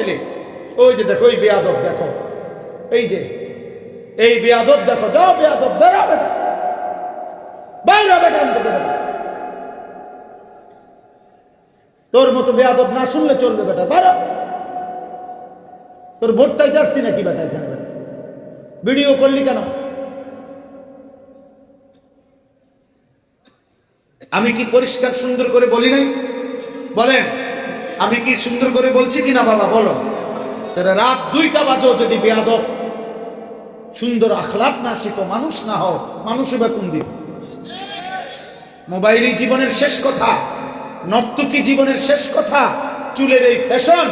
ছেলে। ওই যে দেখো ওই বেয়াদব, দেখো। এই যে, এই বেয়াদব, দেখো, যাও বেয়াদব বেরো বেটা। বাইরে বেটা থেকে বেটা তোর মতো বেয়াদব না শুনলে চলবে বেটা, বাইরে। তোর ভোট চাইতে আসছি নাকি বেটা এখানে? ভিডিও করলি কেন? আমি কি পরিষ্কার সুন্দর করে বলি নাই? বলেন। আমি কি সুন্দর করে বলছি কিনা বাবা, বলো। তাহলে রাত দুইটা বাজো যদি বেয়াদব, সুন্দর আখলাপ না শিখো, মানুষ না হও মানুষ বা কোন দিন? মোবাইলই জীবনের শেষ কথা, নর্তকী জীবনের শেষ কথা, চুলের এই ফ্যাশন,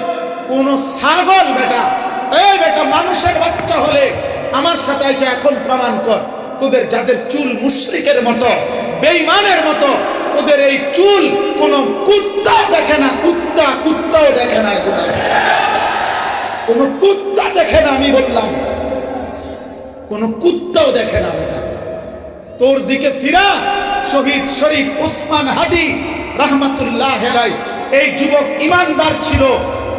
কোন ছাগল বেটা, এই বেটা মানুষের বাচ্চা হলে আমার সাথে এসে এখন প্রমাণ কর, তোদের যাদের চুল মুশরিকের মতো বেইমানের মতো ওদের এই চুল কোন কুত্তা দেখে না এগুলা কোন কুত্তা দেখে না, আমি বললাম। কোন কুত্তাও দেখে না বেটা। তোর দিকে ফিরা, শহীদ শরীফ উসমান হাদি রহমতুল্লাহ এই যুবক ইমানদার ছিল,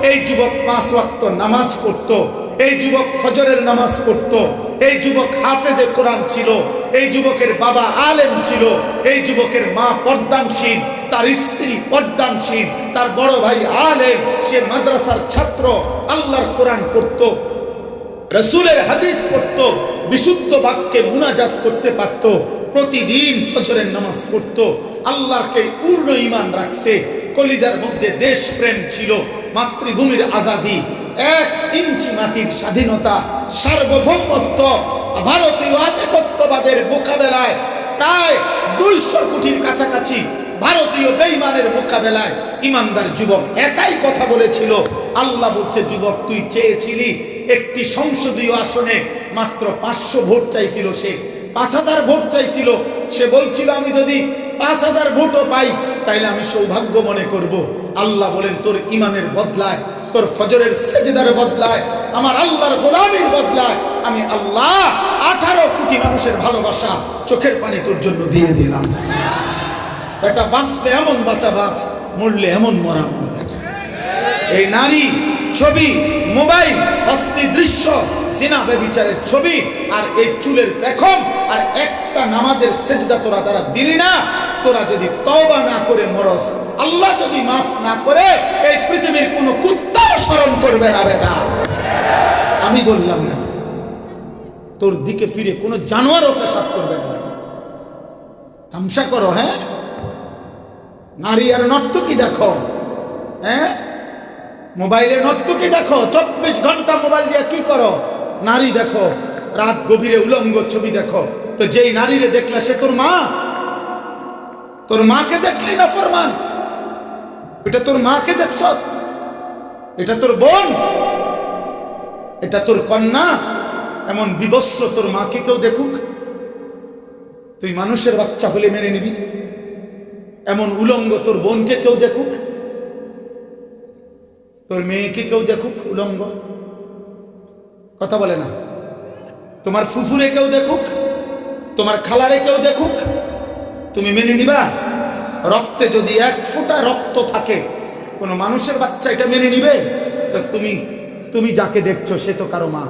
এই যুবক পাঁচ ওয়াক্ত নামাজ পড়তো, এই যুবক ফজরের নামাজ পড়তো, এই যুবক হাফেজে কোরআন ছিল, এই যুবকের বাবা আলেম ছিল, এই যুবকের মা পর্দানশীল তার স্ত্রী পর্দানশীল তার বড় ভাই আলেম, সে মাদ্রাসার ছাত্র, আল্লাহর কোরআন পড়তো, রসুলের হাদিস পড়তো, বিশুদ্ধ বাক্যে মুনাজাত করতে পারত, প্রতিদিন ফজরের নামাজ পড়তো, আল্লাহকে পূর্ণ ইমান রাখছে, কলিজার মধ্যে দেশ প্রেম ছিল, মাতৃভূমির আজাদি, এক ইঞ্চি মাটির স্বাধীনতা, সার্বভৌমত্ব, ভারতীয় আধিপত্যবাদের মোকাবেলায় প্রায় দুইশো কোটির কাছাকাছি ভারতীয় বেইমানের মোকাবেলায় ইমানদার যুবক একাই কথা বলেছিল। আল্লাহ বলছে, যুবক, তুই চেয়েছিলি একটি সংসদীয় আসনে মাত্র পাঁচশো ভোট চাইছিল সে। পাঁচ হাজার ভোট চাইছিল। সে বলছিল, আমি যদি পাঁচ হাজার ভোটও পাই, তাইলে আমি সৌভাগ্য মনে করব। আল্লাহ বলেন, তোর ইমানের বদলায়, তোর ফজরের সেজদার বদলায়, আমার আল্লাহর গোলামির বদলায়, আমি আল্লাহ আঠারো কোটি মানুষের ভালোবাসা চোখের পানি তোর জন্য দিয়ে দিলাম। একটা বাঁচতে এমন বাঁচা বাঁচ, মরলে এমন মরা মর এই নারী ছবি, মোবাইল, অস্থি দৃশ্য সিনা বেবিচারের ছবি, আর এই চুলের পেখম, আর একটা নামাজের সেজদা তোরা তারা দিলি না, তোরা যদি তওবা না করে মরস, আল্লাহ যদি মাফ না করে, এই পৃথিবীর কোনো কুত্তাও স্মরণ করবে না বেটা। আমি বললাম না তোর দিকে ফিরে কোনো জানোয়ারও পেশাব করবে না, বেটা। তামসা করো হ্যাঁ? নারী আর নর্তকী দেখো? হ্যাঁ? মোবাইলে নর্তকী দেখো? চব্বিশ ঘণ্টা মোবাইল দিয়ে কি করো? নারী দেখো, রাত গভীরে উলঙ্গ ছবি দেখো। তো যেই নারীরে দেখলে সে তোর মা? তোর মাকে দেখলি না ফরমান? এটা তোর মাকে দেখছ? এটা তোর বোন? এটা তোর কন্যা? এমন বিবস্ত্র তোর মাকে কেউ দেখুক? তুই মানুষের বাচ্চা হলে মেনে নিবি। এমন উলঙ্গ তোর বোনকে কেউ দেখুক? তোর মেয়েকে কেউ দেখুক উলঙ্গ? কথা বলে না। তোমার ফুফুরে কেউ দেখুক? তোমার খালারে কেউ দেখুক? তুমি মেনে নিবা? রক্তে যদি এক ফোঁটা রক্ত থাকে, কোনো মানুষের বাচ্চা এটা মেনে নিবে? তুমি তুমি যাকে দেখছ, সে তো কারও মা।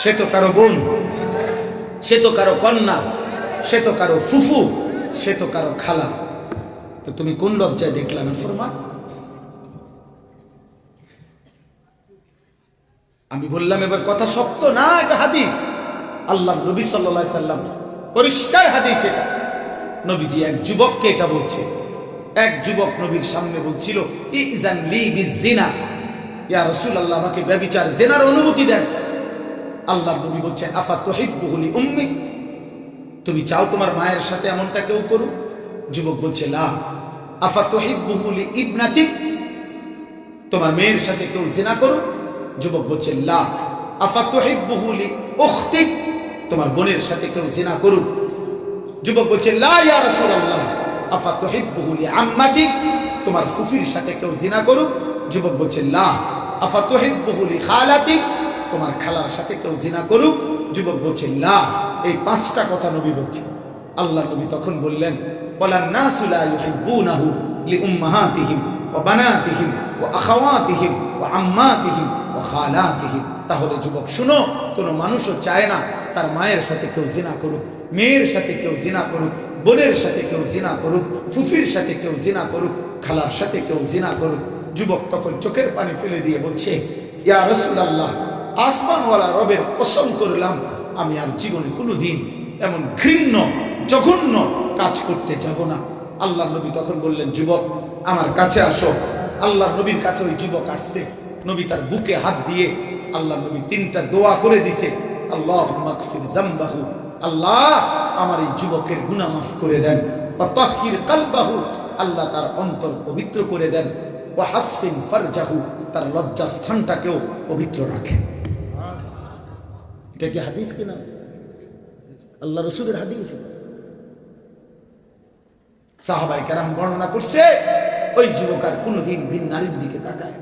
সে তো কারও বোন। সে তো কারও কন্যা। সে তো কারও ফুফু। সে তো কারও খালা। তো তুমি কোন লজ্জায় দেখলা না ফরমান? আমি বললাম, এবার কথা শক্ত না, এটা হাদিস। আল্লাহ নবী সাল্লা সাল্লাম, পরিষ্কার হাদিস এটা। নবীজি এক যুবককে এটা বলছে। এক যুবক নবীর সামনে বলছিল, ইজান লি ইয়া রসুল আল্লাহ আমাকে ব্যবিচার, জেনার অনুমতি দেন। আল্লাহ নবী বলছে, আফা তোহিবুলি উম্মি? তুমি চাও তোমার মায়ের সাথে এমনটা কেউ করুক? যুবক বলছে তোমার মেয়ের সাথে কেউ জেনা করুক? যুবক বলছে তোমার বোনের সাথে কেউ জেনা করুক? যুবক বলছে তোমার ফুফির সাথে কেউ জিনা করুক? যুবক বলছে, লা। তোমার খালার সাথে কেউ জিনা করুক? যুবক বলছে, লা। এই পাঁচটা কথা নবী বলছে আল্লাহ নবী তখন বললেন খালাতিহিম। তাহলে যুবক, শুনো, কোনো মানুষও চায় না তার মায়ের সাথে কেউ জিনা করুক, মেয়ের সাথে কেউ জিনা করুক, বোনের সাথে কেউ জিনা করুক, ফুফির সাথে কেউ জিনা করুক, খালার সাথে কেউ জিনা করুক। যুবক তখন চোখের পানি ফেলে দিয়ে বলছে, ইয়া রসুল আল্লাহ আসমানওয়ালা রবের কসম করলাম আমি আর জীবনে কোনো দিন এমন ঘৃণ্য, জঘন্য কাজ করতে যাব না। আল্লাহ নবী তখন বললেন, যুবক, আমার কাছে আসো। আল্লাহ নবীর কাছে ওই যুবক আসছে। নবী তার বুকে হাত দিয়ে আল্লাহ নবী তিনটা দোয়া করে দিছে। আল্লাহ মাকফির জাম্বাহু আল্লাহ, আমার এই যুবকের গুনাহ মাফ করে দেন। তাহির কালবাহু। আল্লাহ তার অন্তর পবিত্র করে দেন। ও হাসিন ফারজাহু। তার লজ্জা স্থানটাকেও পবিত্র রাখে এটা কি হাদিস কিনা আল্লাহ রসুলের হাদিস সাহাবাই কেরাম বর্ণনা করছে, ওই যুবক আর কোনোদিন ভিন নারীর দিকে তাকায়।